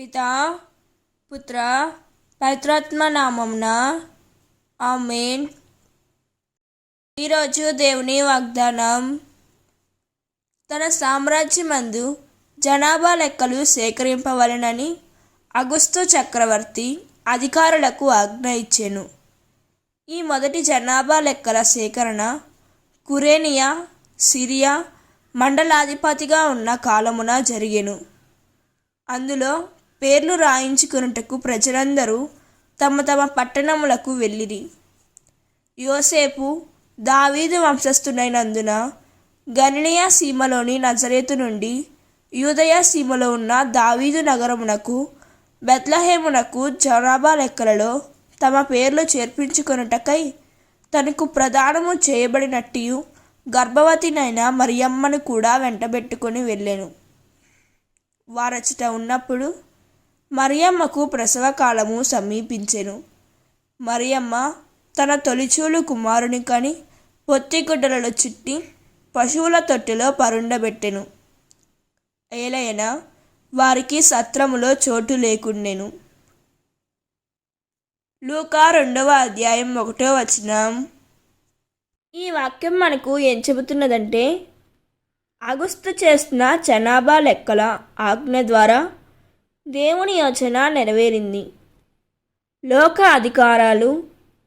పితా పుత్ర పవిత్రాత్మ నామంన ఆమెన్. ఈరోజు దేవుని వాగ్దానం. తన సామ్రాజ్యమందు జనాభా లెక్కలు సేకరింపవలెనని అగుస్తు చక్రవర్తి అధికారులకు ఆజ్ఞ ఇచ్చెను. ఈ మొదటి జనాభా లెక్కల సేకరణ కురేనియా సిరియా మండలాధిపతిగా ఉన్న కాలమున జరిగెను. అందులో పేర్లు రాయించుకొనుటకు ప్రజలందరూ తమ తమ పట్టణములకు వెళ్ళిరి. యోసేపు దావీదు వంశస్థుడైనందున గణనీయ సీమలోని నజరేతు నుండి యూదయ సీమలో ఉన్న దావీదు నగరమునకు బెత్లహేమునకు జనాభా లెక్కలలో తమ పేర్లు చేర్పించుకొనుటకై తనకు ప్రదానము చేయబడినట్టు గర్భవతినైన మరియమ్మను కూడా వెంటబెట్టుకొని వెళ్ళాను. వారచట ఉన్నప్పుడు మరియమ్మకు ప్రసవ కాలము సమీపించెను. మరియమ్మ తన తొలిచూలు కుమారుని కని పొత్తిగుడ్డలలో చుట్టి పశువుల తొట్టిలో పరుండబెట్టెను. ఏలయన వారికి సత్రములో చోటు లేకుండెను. లూకా రెండవ అధ్యాయం ఒకటో వచనం. ఈ వాక్యం మనకు ఏం చెబుతున్నదంటే అగుస్తు చేస్తున్న జనాభా లెక్కల ఆజ్ఞ ద్వారా దేవుని యోచన నెరవేరింది. లోక అధికారాలు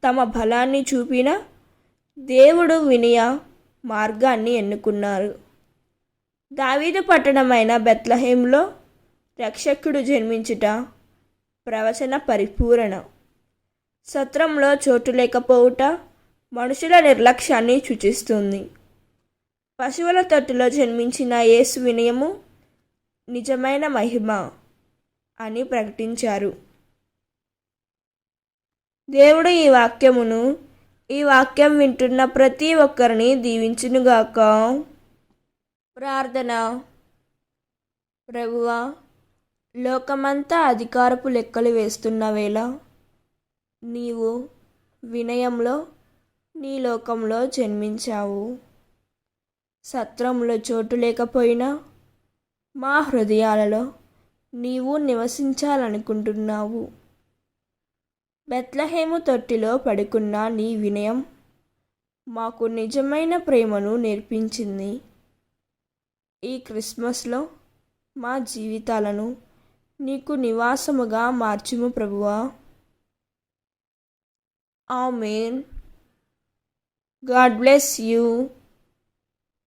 తమ బలాన్ని చూపిన దేవుడు వినయ మార్గాన్ని ఎన్నుకున్నారు. దావీదు పట్టణమైన బెత్లహేంలో రక్షకుడు జన్మించుట ప్రవచన పరిపూరణ. సత్రంలో చోటు లేకపోవుట మనుషుల నిర్లక్ష్యాన్ని సూచిస్తుంది. పశువుల తొట్టులో జన్మించిన యేసు వినయము నిజమైన మహిమ. అని ప్రకటించారు. దేవుడు ఈ వాక్యమును ఈ వాక్యం వింటున్న ప్రతి ఒక్కరిని దీవించునుగాక. ప్రార్థన. ప్రభువా లోకమంతా అధికారపు లెక్కలు వేస్తున్న వేళ నీవు వినయంలో నీ లోకంలో జన్మించావు. సత్రంలో చోటు లేకపోయినా మా హృదయాలలో నీవు నివసించాలనుకుంటున్నావు. బెత్లహేము తొట్టిలో పడుకున్న నీ వినయం మాకు నిజమైన ప్రేమను నేర్పించింది. ఈ క్రిస్మస్లో మా జీవితాలను నీకు నివాసముగా మార్చుము ప్రభువా. ఆమెన్. God bless you.